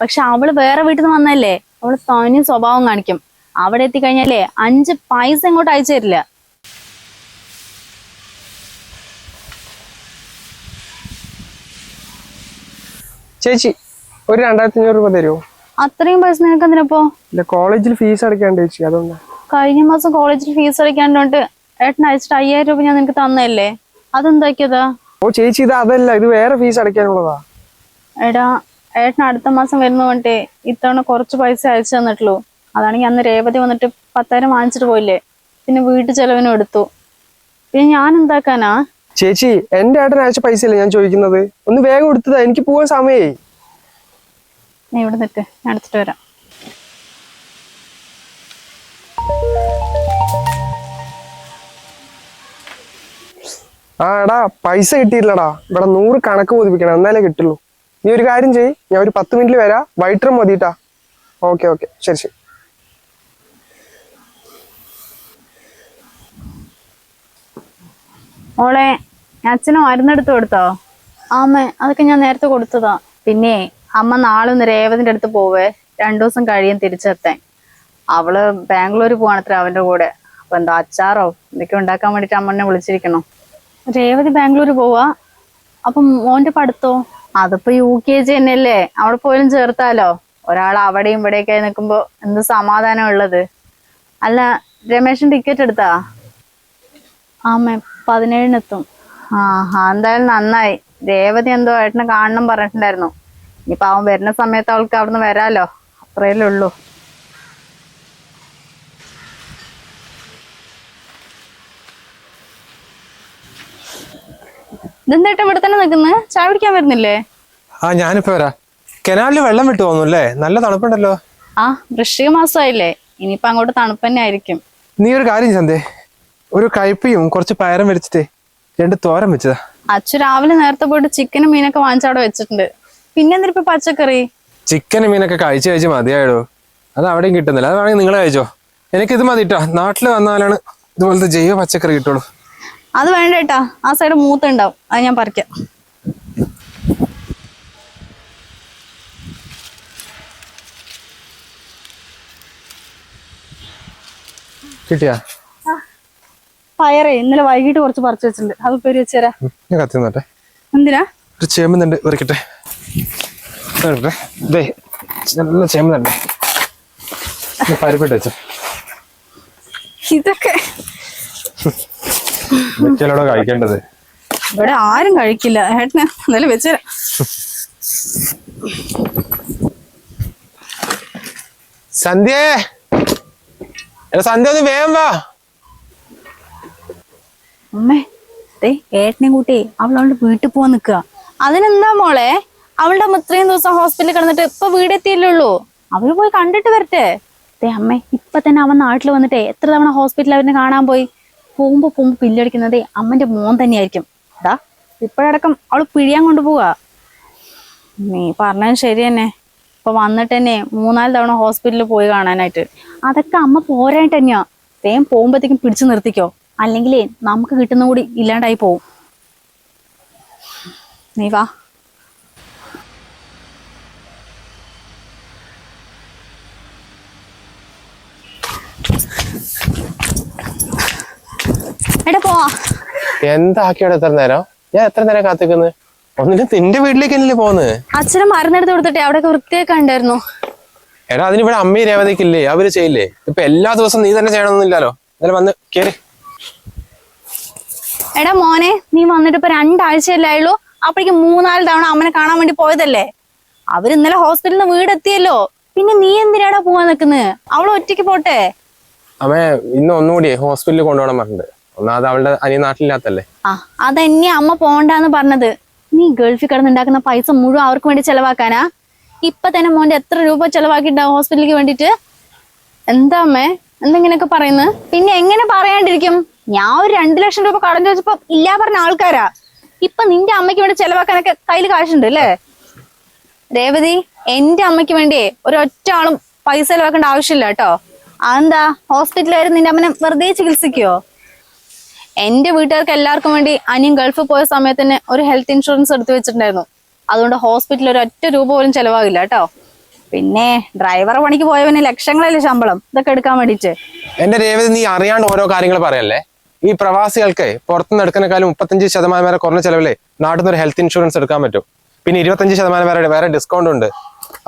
പക്ഷെ അവൾ വേറെ വീട്ടിൽ നിന്ന് വന്നല്ലേ അവൾ തനി സ്വഭാവം കാണിക്കും. അവിടെ എത്തിക്കഴിഞ്ഞാലേ അഞ്ച് പൈസ ഇങ്ങോട്ട് അയച്ചു തരില്ല. ചേച്ചി ഒരു രണ്ടായിരത്തി അഞ്ഞൂറ് രൂപ തരുമോ? അത്രയും പൈസ നിനക്ക് എന്തിനപ്പോ ഇല്ല കോളേജിൽ ഫീസ് അടയ്ക്കാണ്ട് ചേച്ചി അതുകൊണ്ട്. കഴിഞ്ഞ മാസം കോളേജിൽ ഫീസ് അടയ്ക്കാണ്ടോണ്ട് ഏട്ടൻ അയച്ചിട്ട് അയ്യായിരം രൂപ ഞാൻ നിനക്ക് തന്നല്ലേ അതെന്താക്കിയതാ? ഓ ചേച്ചി ഇത് അതല്ല ഇത് വേറെ ഫീസ് അടയ്ക്കാനുള്ളതാ. എടാ ഏട്ടൻ അടുത്ത മാസം വരുന്നോണ്ടേ ഇത്തവണ കുറച്ച് പൈസ അയച്ചു തന്നിട്ടുള്ളൂ. അതാണെങ്കിൽ അന്ന് രേവതി വന്നിട്ട് പത്തായിരം വാങ്ങിച്ചിട്ട് പോയില്ലേ? പിന്നെ വീട്ടു ചെലവിനും എടുത്തു. പിന്നെ ഞാൻ എന്താക്കാനാ? ചേച്ചി എന്റെ ഏട്ടൻ അയച്ച പൈസ അല്ലേ ഞാൻ ചോദിക്കുന്നത്? ഒന്ന് വേഗം എടുത്തതാ എനിക്ക് പോവാൻ സമയേ നീ ഇവിടെ നിൽക്ക് ഞാൻ എടുത്തിട്ട് വരാം. ആ എടാ പൈസ കിട്ടിയില്ലടാ ഇവിടെ നൂറ് കണക്ക് ബോധിപ്പിക്കണം എന്നാലേ കിട്ടുള്ളൂ. നീ ഒരു കാര്യം ചെയ്യ്. ഞാൻ ഒരു പത്ത് മിനിറ്റിൽ വരാം. വൈകിട്ടും മതിട്ടാ. Okay okay. ശരി ശരി. മോളെ അച്ഛനും മരുന്നെടുത്ത് കൊടുത്തോ? ആമേ അതൊക്കെ ഞാൻ നേരത്തെ കൊടുത്തതാ. പിന്നെ അമ്മ നാളെ ഒന്ന് രേവതിന്റെ അടുത്ത് പോവേ. രണ്ടു ദിവസം കഴിയും തിരിച്ചെത്താൻ അവൾ ബാംഗ്ലൂർ പോവാണത്ര അവന്റെ കൂടെ. അപ്പൊ എന്താ അച്ചാറോ? എന്തൊക്കെ ഉണ്ടാക്കാൻ വേണ്ടിട്ട് അമ്മനെ വിളിച്ചിരിക്കണോ രേവതി ബാംഗ്ലൂർ പോവാ? അപ്പൊ മോന്റെ പഠിത്തോ? അതിപ്പോ യു കെ ജി തന്നെയല്ലേ? അവിടെ പോയാലും ചേർത്താലോ? ഒരാൾ അവിടെയും ഇവിടെയൊക്കെ ഒക്കെ നിൽക്കുമ്പോ എന്ത് സമാധാനം ഉള്ളത് അല്ല രമേശൻ ടിക്കറ്റ് എടുത്താ? ആ മാം പതിനേഴിനെത്തും. ആ ആ, എന്തായാലും നന്നായി. രേവതി എന്തോ ഏട്ടനെ കാണണം പറഞ്ഞിട്ടുണ്ടായിരുന്നു. ഇനിയിപ്പൊ അവൻ വരുന്ന സമയത്ത് അവൾക്ക് അവിടുന്ന് വരാലോ? അത്രയല്ലേ ഉള്ളൂ. ഇതെന്തേട്ടാ ഇവിടെ തന്നെ നിൽക്കുന്നത് ചായ കുടിക്കാൻ വരുന്നില്ലേ? ആ ഞാനിപ്പോ വരാം. കനാലിൽ വെള്ളം വിട്ടു തോന്നുന്നു അല്ലേ? നല്ല തണുപ്പുണ്ടല്ലോ. ആ വൃശ്ചിക മാസമായില്ലേ? ഇനിയിപ്പൊ അങ്ങോട്ട് തണുപ്പ് തന്നെ ആയിരിക്കും. നീ ഒരു കാര്യം ചന്തേ ഒരു കയ്പയും കുറച്ച് പയറും വെച്ചിട്ട് രണ്ട് തോരൻ വെച്ചതാ. അച്ചു രാവിലെ നേരത്തെ പോയിട്ട് ചിക്കനും മീനൊക്കെ വാങ്ങിച്ചവിടെ വെച്ചിട്ടുണ്ട്. പിന്നെ എന്തിനിപ്പോ പച്ചക്കറി? ചിക്കനും മീനൊക്കെ കഴിച്ച് കഴിച്ച് മതിയായോ അത് അവിടെയും കിട്ടുന്നില്ല. അത് വേണമെങ്കിൽ നിങ്ങൾ കഴിച്ചോ. എനിക്കിത് മതിട്ടാ. നാട്ടിൽ വന്നാലാണ് ഇതുപോലത്തെ ജൈവ പച്ചക്കറി കിട്ടുള്ളൂ. അത് വേണ്ട കേട്ടാ ആ സൈഡ് മൂത്തുണ്ടാവും. അത് ഞാൻ പറിക്കാം. കിട്ടിയാ? പയറേ ഇന്നലെ വൈകിട്ട് കുറച്ച് പറിച്ചു വെച്ചിട്ടുണ്ട്. അത് പേര് വെച്ചുതരാ ഞാൻ കത്തി നോട്ടെ എന്തിനാ? ഒരു ചേമ്പുന്നുണ്ട് വെറുക്കട്ടെ ദേ നല്ല ചേമ്പുന്നുണ്ട് പരിപ്പിട്ട് വെച്ചോ. ഇതൊക്കെ ഇതൊക്കെയാണോ കഴിക്കേണ്ടത്? ഇവിടെ ആരും കഴിക്കില്ല. ഏട്ടന് എന്തായാലും വെച്ചുതരാം സന്ധ്യേ! എടാ സന്ധ്യ ഒന്ന് വേഗം വാ. അമ്മേ ദേ ഏട്ടനെയും കൂട്ടി അവൾ അവളുടെ വീട്ടിൽ പോവാൻ നിക്കുക അതിനെന്താ മോളെ? അവളുടെ അമ്മ ഇത്രയും ദിവസം ഹോസ്പിറ്റലിൽ കിടന്നിട്ട് ഇപ്പൊ വീടെത്തിയില്ലുള്ളൂ അവർ പോയി കണ്ടിട്ട് വരട്ടെ. ദേ അമ്മേ ഇപ്പൊ തന്നെ അവൻ നാട്ടിൽ വന്നിട്ടേ എത്ര തവണ ഹോസ്പിറ്റലിൽ അവനെ കാണാൻ പോയി? പോകുമ്പോ പോകുമ്പോ പില്ലടിക്കുന്നത് അമ്മന്റെ മോൻ തന്നെയായിരിക്കും. അതാ ഇപ്പോഴടക്കം അവൾ പിഴിയാൻ കൊണ്ടുപോവാ. നീ പറഞ്ഞത് ശരി തന്നെ. ഇപ്പൊ വന്നിട്ട് തന്നെ മൂന്നാൽ തവണ ഹോസ്പിറ്റലിൽ പോയി കാണാനായിട്ട്. അതൊക്കെ അമ്മ പോരായിട്ട് തന്നെയാ. വേഗം പോകുമ്പോഴത്തേക്കും പിടിച്ചു നിർത്തിക്കോ. അല്ലെങ്കിലേ നമുക്ക് കിട്ടുന്ന കൂടി ഇല്ലാണ്ടായി പോവും. നീ വാ. എടാ പോവാ എന്താക്കിയോടെ എത്ര നേരം? ഞാൻ എത്ര നേരം കാത്തിക്കുന്നത് ഒന്നിനും നിന്റെ വീട്ടിലേക്ക് അല്ലേ പോകുന്നത് അച്ഛനെ മരുന്നെടുത്ത് കൊടുത്തിട്ടെ അവിടെ വൃത്തിയൊക്കെ ഉണ്ടായിരുന്നു. എടാ അതിനിവിടെ അമ്മയും രേവതിക്കില്ലേ? അവർ ചെയ്യില്ലേ? ഇപ്പൊ എല്ലാ ദിവസവും നീ തന്നെ ചെയ്യണമെന്നില്ലല്ലോ എന്നാലും വന്ന് കേറി. എടാ മോനെ നീ വന്നിട്ട് ഇപ്പൊ രണ്ടാഴ്ചയല്ലേ ആയുള്ളൂ. അപ്പോഴേക്കും മൂന്നാൽ തവണ അമ്മനെ കാണാൻ വേണ്ടി പോയതല്ലേ? അവർ ഇന്നലെ ഹോസ്പിറ്റലിൽ നിന്ന് വീടെത്തിയല്ലോ. പിന്നെ നീ എന്തിനാടാ പോവാൻ നിക്കുന്നത് അവൾ ഒറ്റയ്ക്ക് പോട്ടെ. അമ്മേ ഇന്ന് ഒന്നുകൂടി ഹോസ്പിറ്റലിൽ കൊണ്ടുപോകണം പറഞ്ഞിട്ടുണ്ട്. ഒന്നാമത് അവളുടെ അനിയ നാട്ടിലില്ലാത്തല്ലേ? ആ അതെന്നെ അമ്മ പോണ്ടാന്ന് പറഞ്ഞത്. നീ ഗൾഫിൽ കിടന്നുണ്ടാക്കുന്ന പൈസ മുഴുവൻ അവർക്ക് വേണ്ടി ചെലവാക്കാനാ? ഇപ്പൊ തന്നെ മോന്റെ എത്ര രൂപ ചെലവാക്കിണ്ടാവും ഹോസ്പിറ്റലിലേക്ക് വേണ്ടിട്ട് എന്താ അമ്മേ? എന്തെങ്ങനെയൊക്കെ പറയുന്നത് പിന്നെ എങ്ങനെ പറയാണ്ടിരിക്കും? ഞാൻ ഒരു രണ്ടു ലക്ഷം രൂപ കടം ചോദിച്ചപ്പോ ഇല്ല പറഞ്ഞ ആൾക്കാരാ. ഇപ്പൊ നിന്റെ അമ്മയ്ക്ക് വേണ്ടി ചെലവാക്കാനൊക്കെ കയ്യിൽ കാശുണ്ട് അല്ലേ? രേവതി എന്റെ അമ്മയ്ക്ക് വേണ്ടിയേ ഒരൊറ്റ ആളും പൈസ ചെലവാക്കേണ്ട ആവശ്യമില്ല കേട്ടോ. അതെന്താ? ഹോസ്പിറ്റലായിരുന്നു നിന്റെ അമ്മനെ വെറുതെ ചികിത്സിക്കോ എന്റെ വീട്ടുകാർക്ക് എല്ലാവർക്കും വേണ്ടി അനിയൻ ഗൾഫിൽ പോയ സമയത്ത് തന്നെ ഒരു ഹെൽത്ത് ഇൻഷുറൻസ് എടുത്തു വെച്ചിട്ടുണ്ടായിരുന്നു. അതുകൊണ്ട് ഹോസ്പിറ്റലിൽ ഒരു ഒറ്റ രൂപ പോലും ചെലവാകില്ല കേട്ടോ. പിന്നെ ഡ്രൈവർ പണിക്ക് പോയവന് ലക്ഷങ്ങളല്ലേ ശമ്പളം. ഇതൊക്കെ എടുക്കാൻ വേണ്ടിട്ട്. എന്റെ രേവതി നീ അറിയാണ്ട് ഓരോ കാര്യങ്ങൾ പറയല്ലേ? ഈ പ്രവാസികൾക്ക് പുറത്തുനിന്ന് എടുക്കുന്നേക്കാളും മുപ്പത്തഞ്ച് ശതമാനം വരെ കുറഞ്ഞ ചെലവിലെ നാട്ടിൽ നിന്ന് ഒരു ഹെൽത്ത് ഇൻഷുറൻസ് എടുക്കാൻ പറ്റും. പിന്നെ ഇരുപത്തഞ്ച് ശതമാനം വരെ വേറെ ഡിസ്കൗണ്ട് ഉണ്ട്.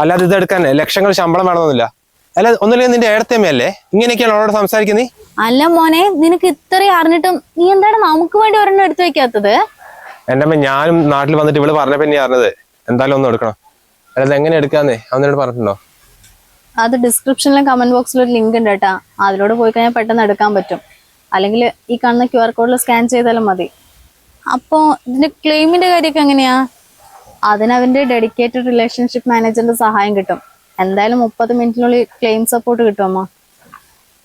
അല്ലാതെ ഇത് എടുക്കാൻ ലക്ഷങ്ങൾ ശമ്പളം വേണമെന്നില്ല. അല്ല ഒന്നുമില്ലെങ്കിൽ നിന്റെ ഏടത്തേമ്മയല്ലേ ഇങ്ങനെയൊക്കെയാണ് അവളോട് സംസാരിക്കുന്നത് അല്ല മോനെ നിനക്ക് ഇത്രയും അറിഞ്ഞിട്ടും നീ എന്താണ് നമുക്ക് വേണ്ടി ഒരെണ്ണം എടുത്തു വെക്കാത്തത്? എന്റെ അമ്മ ഞാനും നാട്ടിൽ വന്നിട്ട് ഇവൾ പറഞ്ഞപ്പോ നീ അറിഞ്ഞത്. എന്തായാലും ഒന്നും എടുക്കണം. അല്ലാതെ എങ്ങനെ എടുക്കാന്നേ അവനോട് പറഞ്ഞിട്ടുണ്ടോ? അത് ഡിസ്ക്രിപ്ഷനിലും കമന്റ് ബോക്സിലും ഒരു ലിങ്ക് ഉണ്ട് കേട്ടാ. അതിലൂടെ പോയി കഴിഞ്ഞാൽ പെട്ടെന്ന് എടുക്കാൻ പറ്റും. അല്ലെങ്കിൽ ഈ കാണുന്ന ക്യു ആർ കോഡിൽ സ്കാൻ ചെയ്താലും മതി. അപ്പോൾ ഇതിന്റെ ക്ലെയിമിന്റെ കാര്യമൊക്കെ എങ്ങനെയാ? അതിനവന്റെ ഡെഡിക്കേറ്റഡ് റിലേഷൻഷിപ്പ് മാനേജറിന്റെ സഹായം കിട്ടും. എന്തായാലും മുപ്പത് മിനിറ്റിനുള്ളിൽ ക്ലെയിം സപ്പോർട്ട് കിട്ടും അമ്മ.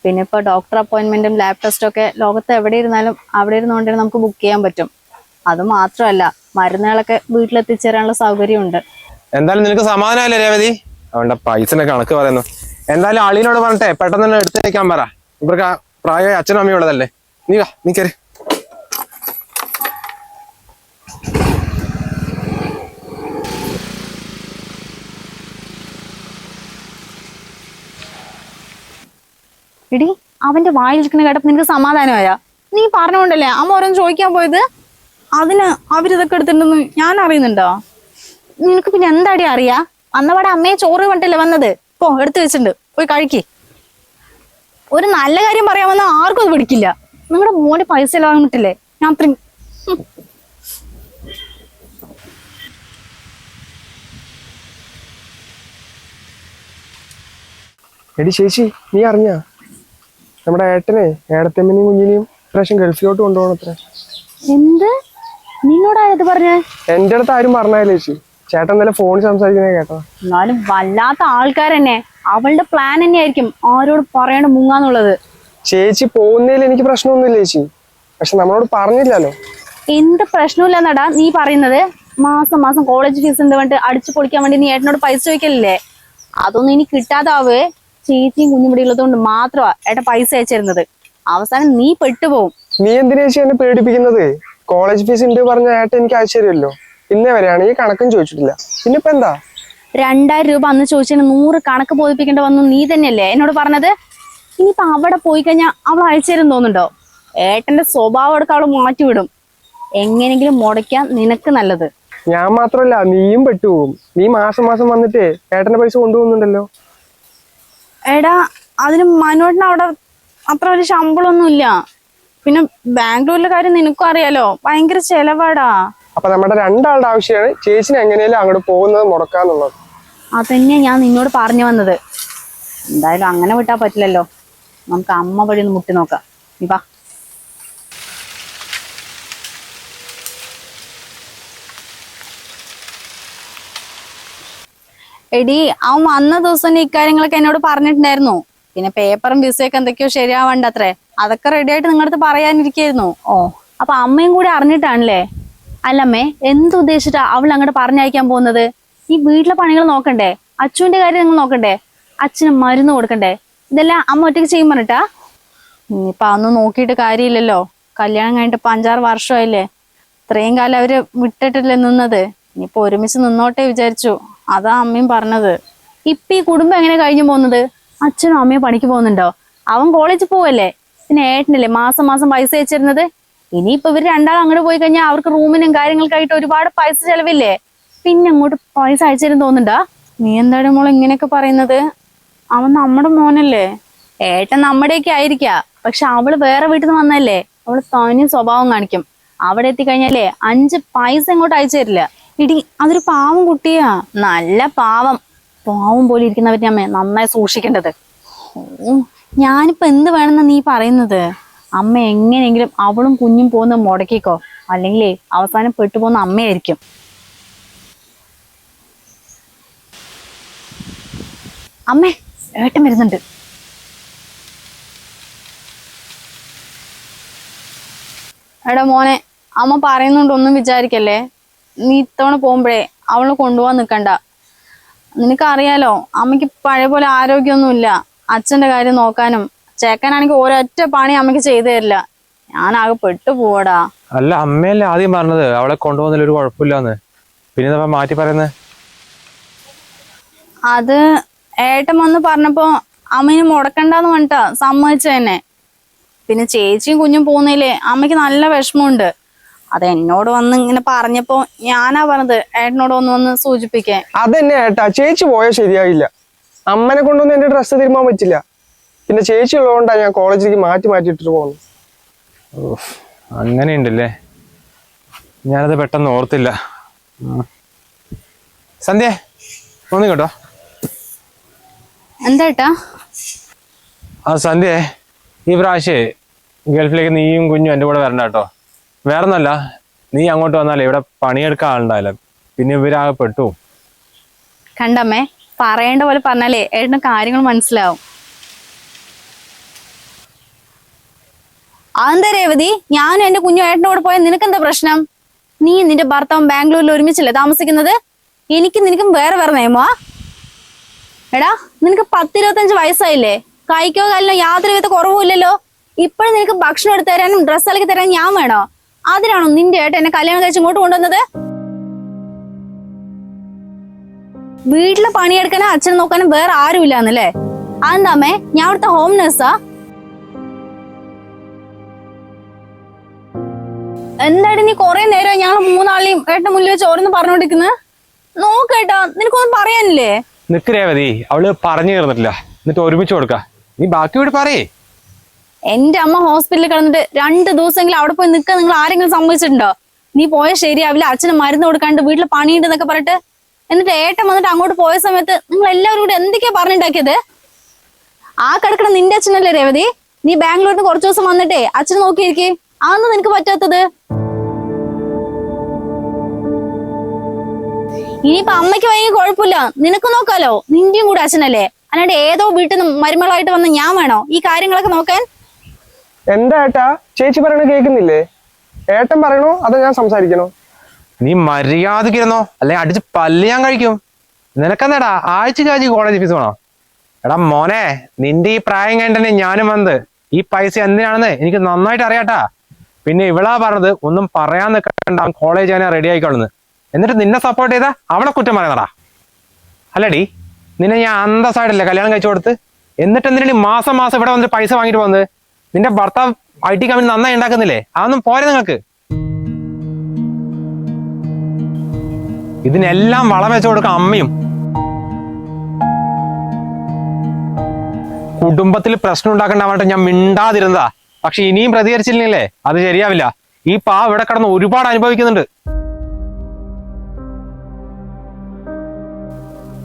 പിന്നെ ഇപ്പോൾ ഡോക്ടർ അപ്പോയിന്റ്മെന്റും ലാബ് ടെസ്റ്റും ഒക്കെ ലോകത്ത് എവിടെ ഇരുന്നാലും അവിടെ ഇരുന്നുകൊണ്ട് നമുക്ക് ബുക്ക് ചെയ്യാൻ പറ്റും. അത് മാത്രമല്ല മരുന്നുകളൊക്കെ വീട്ടിലെത്തിച്ചേരാനുള്ള സൗകര്യമുണ്ട്. എന്തായാലും നിനക്ക് സമാധാനമല്ലേ രേവതി? അവന്റെ പൈസന്റെ കണക്ക് പറയുന്നു. എന്തായാലും അളിയനോട് പറഞ്ഞിട്ടെ പെട്ടെന്ന് തന്നെ എടുത്തേക്കാൻ പറ. ഇവർക്ക് പ്രായമായ അച്ഛനും അമ്മയും ഉള്ളതല്ലേ? നീ വാ നീ കയറി എടി അവന്റെ വായിലിരിക്കുന്ന കേട്ടപ്പോ നിനക്ക് സമാധാനമായാ? നീ പറഞ്ഞുകൊണ്ടല്ലേ അമ്മ ഓരോന്ന് ചോദിക്കാൻ പോയത്? അതിന് അവരിതൊക്കെ എടുത്തിട്ടുണ്ടെന്ന് ഞാൻ അറിയുന്നുണ്ടോ? നിനക്ക് പിന്നെ എന്താടി അറിയാ? അന്നവിടെ അമ്മയെ ചോറ് കണ്ടല്ലേ വന്നത്? പോ എടുത്തു വെച്ചിട്ടുണ്ട്. പോയി കഴിക്കി. ഒരു നല്ല കാര്യം പറയാമെന്ന് ആർക്കും അത് പിടിക്കില്ല. നിങ്ങളുടെ മോന്റെ പൈസ ഇല്ലാന്നിട്ടില്ലേ ഞാൻ അത്രയും. എടി ചേച്ചി നീ അറിഞ്ഞ? നമ്മുടെ ഏട്ടനെ ഏടത്തമ്മനെയും കുഞ്ഞിനെയും പ്രാവശ്യം ഗൾഫിലോട്ട് കൊണ്ടുപോകണത്ര. എന്ത്? നിന്നോടായത് പറഞ്ഞേ? എന്റെ അടുത്ത് ആരും പറഞ്ഞാലേ ചേച്ചി. ചേട്ടൻ നല്ല ഫോണിൽ സംസാരിക്കുന്നത് കേട്ടോ എന്നാലും വല്ലാത്ത ആൾക്കാർ തന്നെ അവളുടെ പ്ലാൻ തന്നെയായിരിക്കും ആരോട് പറയണ്ട മുങ്ങാന്നുള്ളത്. ചേച്ചി പോകുന്നതിൽ എനിക്ക് പ്രശ്നമൊന്നുമില്ല ചേച്ചി. പക്ഷെ നമ്മളോട് പറഞ്ഞില്ലല്ലോ. എന്ത് പ്രശ്നമില്ലെന്നടാ നീ പറയുന്നത്? മാസം മാസം കോളേജ് ഫീസ് ഉണ്ട് വേണ്ടി അടിച്ചു പൊളിക്കാൻ വേണ്ടി നീ ഏട്ടനോട് പൈസ ചോദിക്കലില്ലേ? അതൊന്നും ഇനി കിട്ടാതാവേ. ചേച്ചിയും കുഞ്ഞും ഇവിടെ ഉള്ളതുകൊണ്ട് മാത്രമാ ഏട്ടാ പൈസ അയച്ചിരുന്നത്. അവസാനം നീ പെട്ടുപോകും നീ എന്തിനാ ചേച്ചി എന്നെ പേടിപ്പിക്കുന്നത്? കോളേജ് ഫീസ് ഉണ്ട് പറഞ്ഞ ഏട്ട എനിക്ക് അയച്ചു തരുമല്ലോ. ഇന്നേ വരെയാണ് ഈ കണക്കും ചോദിച്ചിട്ടില്ല. പിന്നെ ഇപ്പൊ എന്താ? രണ്ടായിരം രൂപ അന്ന് ചോദിച്ചതിന് നൂറ് കണക്ക് ബോധിപ്പിക്കേണ്ട വന്നു. നീ തന്നെയല്ലേ എന്നോട് പറഞ്ഞത്? ഇനിയിപ്പോ അവിടെ പോയി കഴിഞ്ഞാൽ അവൾ അയച്ചു തരും തോന്നുന്നുണ്ടോ? ഏട്ടന്റെ സ്വഭാവം എടുക്കാൻ അവൾ മാറ്റിവിടും. എങ്ങനെങ്കിലും മുടക്കാൻ നിനക്ക് നല്ലത്. ഞാൻ മാത്രല്ല നീയും പെട്ടുപോകും നീ മാസം മാസം വന്നിട്ട് ഏട്ടന്റെ പൈസ കൊണ്ടുപോകുന്നുണ്ടല്ലോ. എടാ അതിന് മനോട്ടിന് അവിടെ അത്ര വലിയ ശമ്പളമൊന്നും ഇല്ല. പിന്നെ ബാംഗ്ലൂരിലെ കാര്യം നിനക്കും അറിയാലോ ഭയങ്കര ചെലവാടാ. അപ്പൊ നമ്മുടെ രണ്ടാളുടെ ആവശ്യമാണ് ചേച്ചിനെ എങ്ങനെയാലും അങ്ങോട്ട് പോകുന്നത് മുടക്കാന്നുള്ളത്. അതന്നെയാ ഞാൻ നിന്നോട് പറഞ്ഞു വന്നത്. എന്തായാലും അങ്ങനെ വിട്ടാ പറ്റില്ലല്ലോ. നമുക്ക് അമ്മ വഴി ഒന്ന് മുട്ടി നോക്കാം. നീ വാ. എടി അവൻ വന്ന ദിവസം തന്നെ ഇക്കാര്യങ്ങളൊക്കെ എന്നോട് പറഞ്ഞിട്ടുണ്ടായിരുന്നു. പിന്നെ പേപ്പറും വിസയൊക്കെ എന്തൊക്കെയോ ശരിയാവണ്ട അത്രേ അതൊക്കെ റെഡി ആയിട്ട് നിങ്ങളടുത്ത് പറയാനിരിക്കായിരുന്നു. ഓ അപ്പൊ അമ്മയും കൂടി അറിഞ്ഞിട്ടാണല്ലേ? അല്ലമ്മേ എന്തുദ്ദേശിച്ചിട്ടാ അവൾ അങ്ങോട്ട് പറഞ്ഞയക്കാൻ പോകുന്നത്? ഈ വീട്ടിലെ പണികൾ നോക്കണ്ടേ? അച്ഛന്റെ കാര്യം നിങ്ങൾ നോക്കണ്ടേ? അച്ഛന് മരുന്ന് കൊടുക്കണ്ടേ? ഇതെല്ലാം അമ്മ ഒറ്റയ്ക്ക് ചെയ്യും പറഞ്ഞിട്ടാ? ഇനിയിപ്പൊ അതൊന്നും നോക്കിയിട്ട് കാര്യമില്ലല്ലോ. കല്യാണം കഴിഞ്ഞിട്ട് ഇപ്പൊ അഞ്ചാറ് വർഷമായില്ലേ. ഇത്രയും കാലം അവർ വിട്ടിട്ടില്ലേ നിന്നത്? ഇനിയിപ്പോ ഒരുമിച്ച് നിന്നോട്ടെ വിചാരിച്ചു. അതാ അമ്മയും പറഞ്ഞത്. ഇപ്പൊ ഈ കുടുംബം എങ്ങനെ കഴിഞ്ഞു പോകുന്നത്? അച്ഛനും അമ്മയും പണിക്ക് പോകുന്നുണ്ടോ? അവൻ കോളേജിൽ പോവല്ലേ? പിന്നെ ഏട്ടനല്ലേ മാസം മാസം പൈസ അയച്ചിരുന്നത് ഇനിയിപ്പോ ഇവർ രണ്ടാളും അങ്ങോട്ട് പോയി കഴിഞ്ഞാൽ അവർക്ക് റൂമിനും കാര്യങ്ങൾക്കായിട്ട് ഒരുപാട് പൈസ ചെലവില്ലേ? പിന്നെ അങ്ങോട്ട് പൈസ അയച്ചിരുന്ന് തോന്നുന്നുണ്ടാ? നീ എന്താണ് മോൾ ഇങ്ങനെയൊക്കെ പറയുന്നത്? അവൻ നമ്മുടെ മോനല്ലേ? ഏട്ടൻ നമ്മുടെയൊക്കെ ആയിരിക്കാ. പക്ഷെ അവൾ വേറെ വീട്ടിൽ നിന്ന് വന്നല്ലേ അവൾ തനി സ്വഭാവം കാണിക്കും. അവിടെ എത്തിക്കഴിഞ്ഞാലേ അഞ്ച് പൈസ ഇങ്ങോട്ട് അയച്ചു തരില്ല. ഇടി അതൊരു പാവം കുട്ടിയാ. നല്ല പാവം. പാവം പോലെ ഇരിക്കുന്നവരെ അമ്മ നന്നായി സൂക്ഷിക്കേണ്ടത്. ഞാനിപ്പോ എന്ത് വേണമെന്നാ നീ പറയുന്നത്? അമ്മ എങ്ങനെയെങ്കിലും അവളും കുഞ്ഞും പോകുന്ന മുടക്കിക്കോ. അല്ലെങ്കിലേ അവസാനം പെട്ടുപോകുന്ന അമ്മയായിരിക്കും. അമ്മേ ഏട്ടൻ വരുന്നുണ്ട്. എടാ മോനെ അമ്മ പറയുന്നുണ്ട് ഒന്നും വിചാരിക്കല്ലേ? നീ ഇത്തവണ പോകുമ്പോഴേ അവളെ കൊണ്ടുപോകാൻ നിൽക്കണ്ട നിനക്കറിയാലോ അമ്മയ്ക്ക് പഴയ പോലെ ആരോഗ്യമൊന്നുമില്ല. അച്ഛന്റെ കാര്യം നോക്കാനും ചേക്കനാണെങ്കിൽ ഒരൊറ്റ പണി അമ്മയ്ക്ക് ചെയ്തു തരില്ല. ഞാനാകെ പെട്ടു പോവടാ അല്ല അമ്മയല്ലേ ആദ്യം പറഞ്ഞത്? അവളെ കൊണ്ടുപോകുന്നതിൽ ഒരു കുഴപ്പമില്ലാന്ന്. പിന്നെ മാറ്റി പറയുന്നത് അത് ഏട്ടൻ വന്ന് പറഞ്ഞപ്പോ അമ്മയെ മുടക്കണ്ടെന്ന് പറഞ്ഞിട്ടാ സമ്മതിച്ചു തന്നെ പിന്നെ ചേച്ചിയും കുഞ്ഞും പോകുന്നതിലേ അമ്മയ്ക്ക് നല്ല വിഷമമുണ്ട്. അത് എന്നോട് വന്ന് ഇങ്ങനെ പറഞ്ഞപ്പോ ഞാനാ പറഞ്ഞത് ഏട്ടനോട് ഒന്ന് വന്ന് സൂചിപ്പിക്കാൻ. അതന്നെ ഏട്ടാ ചേച്ചി പോയാൽ ശരിയാവില്ല അമ്മനെ കൊണ്ടൊന്നും എന്റെ ഡ്രസ്സ് തിരുമാൻ പറ്റില്ല. പിന്നെ ചേച്ചി ഉള്ളതുകൊണ്ടാണ് ഞാൻ കോളേജിലേക്ക് മാറ്റി മാറ്റി ഇട്ടിട്ട് പോകുന്നത്. ഉണ്ടല്ലേ അങ്ങനെയുണ്ടല്ലേ? ഞാനത് പെട്ടെന്ന് ഓർത്തില്ല. സന്ധ്യ ഒന്ന് കേട്ടോ എന്താട്ടാ ആ സന്ധ്യ ഈ പ്രാവശ്യേ ഗൾഫിലേക്ക് നീയും കുഞ്ഞും എന്റെ കൂടെ വരണ്ട കേട്ടോ. വേറെ ഒന്നല്ല നീ അങ്ങോട്ട് വന്നാലേ ഇവിടെ പണിയെടുക്കാൻ ആളുണ്ടാവില്ല പിന്നെ ഇവരാകെ പെട്ടു കണ്ടമ്മേ പറയേണ്ട പോലെ പറഞ്ഞാലേ ഏട്ടന് കാര്യങ്ങൾ മനസ്സിലാവും. അതെന്താ രേവതി? ഞാനും എന്റെ കുഞ്ഞു ഏട്ടന്റെ കൂടെ പോയാൽ നിനക്ക് നിനക്കെന്താ പ്രശ്നം? നീ നിന്റെ ഭർത്താവും ബാംഗ്ലൂരിൽ ഒരുമിച്ചല്ലേ താമസിക്കുന്നത്? എനിക്ക് നിനക്കും വേറെ വേറെ നിയമമാ. എടാ നിനക്ക് പത്തിരുപത്തഞ്ച് വയസ്സായില്ലേ? കൈക്കോ കാലിനോ യാതൊരുവിധ കുറവുമില്ലല്ലോ? ഇപ്പോഴും നിനക്ക് ഭക്ഷണം എടുത്തു തരാനും ഡ്രസ്സ് അലക്കി തരാനും ഞാൻ വേണോ? അതിനാണോ നിന്റെ ഏട്ട എന്നെ കല്യാണം കഴിച്ച് ഇങ്ങോട്ട് കൊണ്ടുവന്നത്? വീട്ടിലെ പണിയെടുക്കാനും അച്ഛനെ നോക്കാനും വേറെ ആരും ഇല്ലാന്നല്ലേ അതെന്താമേ ഞാൻ അവിടുത്തെ ഹോം നേഴ്സാ എന്താടി നീ കൊറേ നേരം ഞങ്ങൾ മൂന്നാളെയും ഏട്ടൻ മുന്നിൽ വെച്ച് ഓരോന്ന് പറഞ്ഞോണ്ടിരിക്കുന്നത് നോക്കേട്ടാ നിനക്കൊന്നും പറയാനില്ലേ? നിക്ക് രേവതി അവൾ പറഞ്ഞു തീർന്നിട്ടില്ല. എന്നിട്ട് ഒരുമിച്ച് കൊടുക്ക. നീ ബാക്കി വീട് പറയേ. എന്റെ അമ്മ ഹോസ്പിറ്റലിൽ കിടന്നിട്ട് രണ്ട് ദിവസമെങ്കിലും അവിടെ പോയി നിൽക്കാൻ നിങ്ങൾ ആരെങ്കിലും സമ്മതിച്ചിട്ടുണ്ടോ? നീ പോയ ശരിയാവില്ല അച്ഛന് മരുന്ന് കൊടുക്കാണ്ട് വീട്ടിൽ പണിയുണ്ടെന്നൊക്കെ പറഞ്ഞിട്ട് എന്നിട്ട് ഏട്ടൻ വന്നിട്ട് അങ്ങോട്ട് പോയ സമയത്ത് നിങ്ങൾ എല്ലാവരും കൂടെ എന്തൊക്കെയാ പറഞ്ഞുണ്ടാക്കിയത്? ആ കിടക്കണ നിന്റെ അച്ഛനല്ലേ രേവതി? നീ ബാംഗ്ലൂരിൽ കുറച്ചു ദിവസം വന്നിട്ടേ അച്ഛൻ നോക്കിയിരിക്കേ. അതൊന്നും നിനക്ക് പറ്റാത്തത്? ഇനിയിപ്പൊ അമ്മയ്ക്ക് വൈകി കുഴപ്പമില്ല. നിനക്ക് നോക്കാലോ. നിന്റെയും കൂടെ അച്ഛനല്ലേ. അല്ലാണ്ട് ഏതോ വീട്ടിൽ നിന്ന് മരുമകളായിട്ട് വന്ന് ഞാൻ വേണോ? ഈ കാര്യങ്ങളൊക്കെ നോക്കാൻ? എന്താ ഏട്ടാ? ചേച്ചി പറയണ കേൾക്കുന്നില്ലേ? ഏട്ടൻ പറയണോ? അതോ ഞാൻ സംസാരിക്കണോ? നീ മര്യാദക്കിരുന്നോ? അല്ലെ അടിച്ച് പല്ല് ഞാൻ കഴിക്കും. നിനക്കെന്താടാ? ആഴ്ച കാഴ്ച കോളേജ് ഫീസ് വേണോ? എടാ മോനെ നിന്റെ ഈ പ്രായം കഴിഞ്ഞന്നെ ഞാനും വന്നത്. ഈ പൈസ എന്തിനാണെന്ന് എനിക്ക് നന്നായിട്ട് അറിയാട്ടാ. പിന്നെ ഇവളാ പറഞ്ഞത് ഒന്നും പറയാൻ നിൽക്കണ്ട കോളേജ് ഞാൻ റെഡി ആയിക്കോളുന്നു. എന്നിട്ട് നിന്നെ സപ്പോർട്ട് ചെയ്താ? അവളെ കുറ്റം പറയുന്നടാ അല്ലടി നിന്നെ ഞാൻ അന്തസ്സായിട്ടല്ലേ കല്യാണം കഴിച്ചു കൊടുത്ത്? എന്നിട്ട് എന്തിനാണ് മാസം മാസം ഇവിടെ വന്നിട്ട് പൈസ വാങ്ങിട്ട് പോകുന്നത്? നിന്റെ ഭർത്താവ് ഐ ടി കമ്പനി നന്നായി ഉണ്ടാക്കുന്നില്ലേ? അതൊന്നും പോരെ നിങ്ങൾക്ക് ഇതിനെല്ലാം വളം വെച്ചു കൊടുക്ക അമ്മയും. കുടുംബത്തിൽ പ്രശ്നം ഉണ്ടാക്കണ്ടാവാണ്ട് ഞാൻ മിണ്ടാതിരുന്നതാ. പക്ഷെ ഇനിയും പ്രതികരിച്ചില്ലേ അത് ശരിയാവില്ല. ഈ പാ ഇവിടെ കിടന്ന് ഒരുപാട് അനുഭവിക്കുന്നുണ്ട്.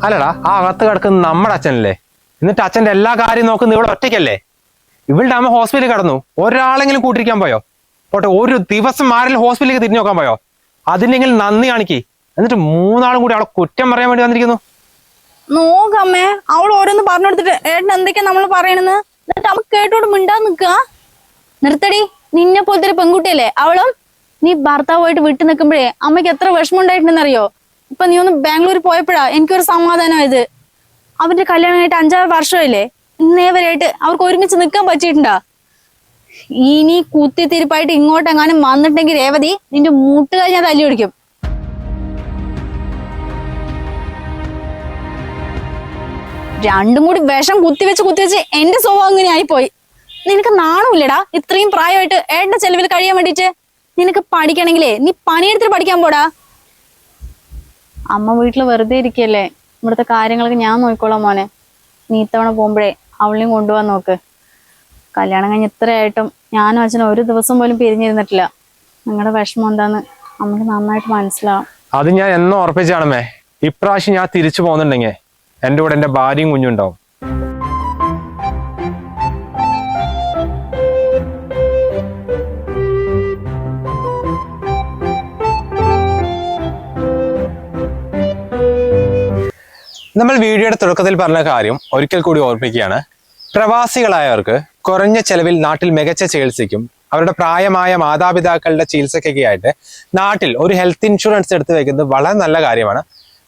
അല്ലടാ ആ അകത്ത് കിടക്കുന്ന നമ്മുടെ അച്ഛനല്ലേ? എന്നിട്ട് അച്ഛന്റെ എല്ലാ കാര്യം നോക്കുന്നത് ഇവിടെ ഒറ്റയ്ക്കല്ലേ? ഇവളുടെ അമ്മ ഹോസ്പിറ്റലിൽ കടന്നു. ഒരാളെങ്കിലും കൂട്ടിരിക്കാൻ പോയോ? പോട്ടെ ഒരു ദിവസം ആരെങ്കിലും ഹോസ്പിറ്റലിലേക്ക് തിരിഞ്ഞു നോക്കാൻ പോയോ? അതിനെങ്കിലും നന്ദി കാണിക്കി. എന്നിട്ട് മൂന്നാളും കൂടി അവളെ കുറ്റം പറയാൻ വേണ്ടി വന്നിരിക്കുന്നു. നോക്കമ്മേ അവൾ ഓരോന്ന് പറഞ്ഞെടുത്തിട്ട് ഏട്ടൻ എന്തൊക്കെയാ നമ്മൾ പറയണെന്ന് എന്നിട്ട് അമ്മ കേട്ടോട് മിണ്ടാതെ നിക്കുക നിർത്തടി നിന്നെ പോലത്തെ ഒരു പെൺകുട്ടിയല്ലേ അവളും? നീ ഭർത്താവുമായിട്ട് വിട്ടു നിൽക്കുമ്പോഴേ അമ്മയ്ക്ക് എത്ര വിഷമം ഉണ്ടായിട്ടുണ്ടെന്നറിയോ ഇപ്പൊ നീ ഒന്ന് ബാംഗ്ലൂർ പോയപ്പോഴാ എനിക്കൊരു സമാധാനമായത്. അവന്റെ കല്യാണമായിട്ട് അഞ്ചാറ് വർഷമല്ലേ ഇന്നേ വരെയായിട്ട് അവർക്ക് ഒരുമിച്ച് നിൽക്കാൻ പറ്റിയിട്ടുണ്ടാ? ഇനി കുത്തിത്തിരിപ്പായിട്ട് ഇങ്ങോട്ടെങ്ങാനും വന്നിട്ടെങ്കിൽ രേവതി നിന്റെ മൂട്ടുകാർ ഞാൻ തല്ലി പിടിക്കും. രണ്ടും കൂടി വിഷം കുത്തിവെച്ച് കുത്തിവെച്ച് എന്റെ സ്വഭാവം അങ്ങനെ ആയിപ്പോയി. നിനക്ക് നാണമില്ലടാ ഇത്രയും പ്രായമായിട്ട് ഏട്ടന്റെ ചെലവിൽ കഴിയാൻ വേണ്ടിട്ട് നിനക്ക് പഠിക്കണമെങ്കിലേ നീ പണിയെടുത്തിട്ട് പഠിക്കാൻ പോടാ. അമ്മ വീട്ടിൽ വെറുതെ ഇരിക്കല്ലേ? ഇവിടുത്തെ കാര്യങ്ങളൊക്കെ ഞാൻ നോക്കിക്കോളാം മോനെ. നീ ഇത്തവണ പോകുമ്പോഴേ അവളെയും കൊണ്ടുപോകാൻ നോക്ക്. കല്യാണം കഴിഞ്ഞ് ഇത്രയായിട്ടും ഞാനും അച്ഛനും ഒരു ദിവസം പോലും പിരിഞ്ഞിരുന്നിട്ടില്ല. നിങ്ങളുടെ വിഷമം എന്താന്ന് നമുക്ക് നന്നായിട്ട് മനസ്സിലാവും. അത് ഞാൻ എന്നോ ഉറപ്പിച്ചാണമേ ഇപ്രാവശ്യം ഞാൻ തിരിച്ചു പോകുന്നുണ്ടെങ്കിൽ എന്റെ കൂടെ എന്റെ ഭാര്യയും കുഞ്ഞും നമ്മൾ വീഡിയോയുടെ തുടക്കത്തിൽ പറഞ്ഞ കാര്യം ഒരിക്കൽ കൂടി ഓർമ്മിക്കുകയാണ്. പ്രവാസികളായവർക്ക് കുറഞ്ഞ ചെലവിൽ നാട്ടിൽ മികച്ച ചികിത്സയ്ക്കും അവരുടെ പ്രായമായ മാതാപിതാക്കളുടെ ചികിത്സയ്ക്കൊക്കെ ആയിട്ട് നാട്ടിൽ ഒരു ഹെൽത്ത് ഇൻഷുറൻസ് എടുത്തു വെക്കുന്നത് വളരെ നല്ല കാര്യമാണ്.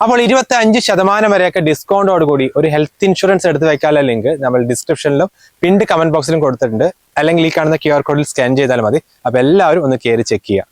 അപ്പോൾ ഇരുപത്തി അഞ്ച് ശതമാനം വരെയൊക്കെ ഡിസ്കൗണ്ടോട് കൂടി ഒരു ഹെൽത്ത് ഇൻഷുറൻസ് എടുത്ത് വെക്കാനുള്ള ലിങ്ക് നമ്മൾ ഡിസ്ക്രിപ്ഷനിലും പിൻഡ് കമന്റ് ബോക്സിലും കൊടുത്തിട്ടുണ്ട്. അല്ലെങ്കിൽ ഈ കാണുന്ന ക്യു ആർ കോഡിൽ സ്കാൻ ചെയ്താൽ മതി. അപ്പോൾ എല്ലാവരും ഒന്ന് കയറി ചെക്ക് ചെയ്യുക.